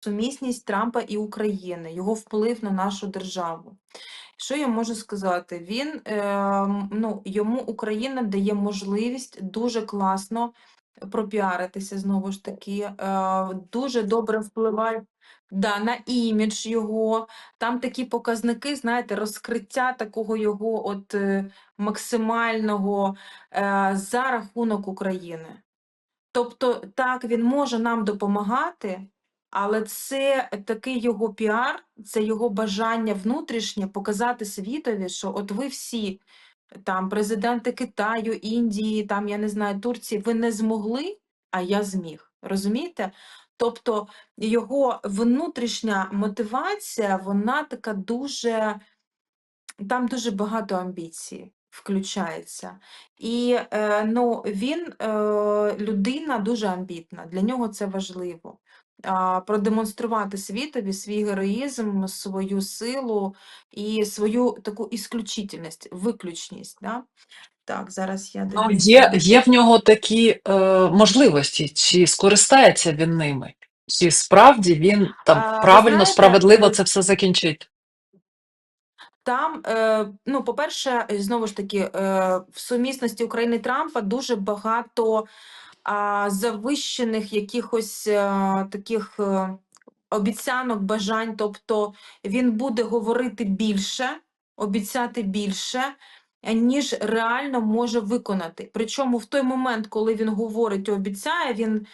сумісність Трампа і України, його вплив на нашу державу. Що я можу сказати? Він, е, ну, йому Україна дає можливість дуже класно пропіаритися знову ж таки, е, дуже добре впливає да, на імідж його. Там такі показники, знаєте, розкриття такого його от е, максимального е, за рахунок України. Тобто, так, він може нам допомагати, але це такий його піар, це його бажання внутрішнє показати світові, що от ви всі, там, президенти Китаю, Індії, там, я не знаю, Турції, ви не змогли, а я зміг. Розумієте? Тобто його внутрішня мотивація, вона така дуже, там дуже багато амбіцій включається. І е, ну, він е, людина дуже амбітна, для нього це важливо. Продемонструвати світові свій героїзм, свою силу і свою таку ісключительність, виключність. Да? Так, зараз я Ну, є, є в нього такі е, можливості, чи скористається він ними? Чи справді він там правильно, знаєте, справедливо е, це все закінчить? Там, е, ну, по-перше, знову ж таки, е, в сумісності України Трампа дуже багато а, завищених якихось е, таких е, обіцянок, бажань. Тобто він буде говорити більше, обіцяти більше, е, ніж реально може виконати. Причому в той момент, коли він говорить і обіцяє, він,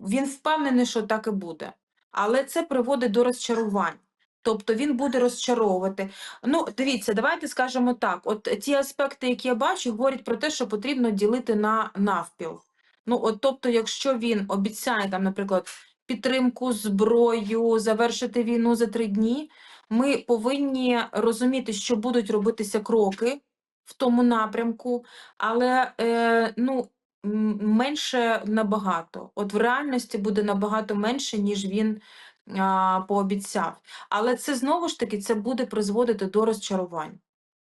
він впевнений, що так і буде. Але це приводить до розчарувань. Тобто він буде розчаровувати. Ну, дивіться, давайте скажемо так: от ті аспекти, які я бачу, говорять про те, що потрібно ділити на навпіл. Ну, от, тобто, якщо він обіцяє там, наприклад, підтримку, зброю, завершити війну за три дні, ми повинні розуміти, що будуть робитися кроки в тому напрямку, але е, ну, менше набагато. От в реальності буде набагато менше, ніж він а, пообіцяв. Але це знову ж таки це буде призводити до розчарувань.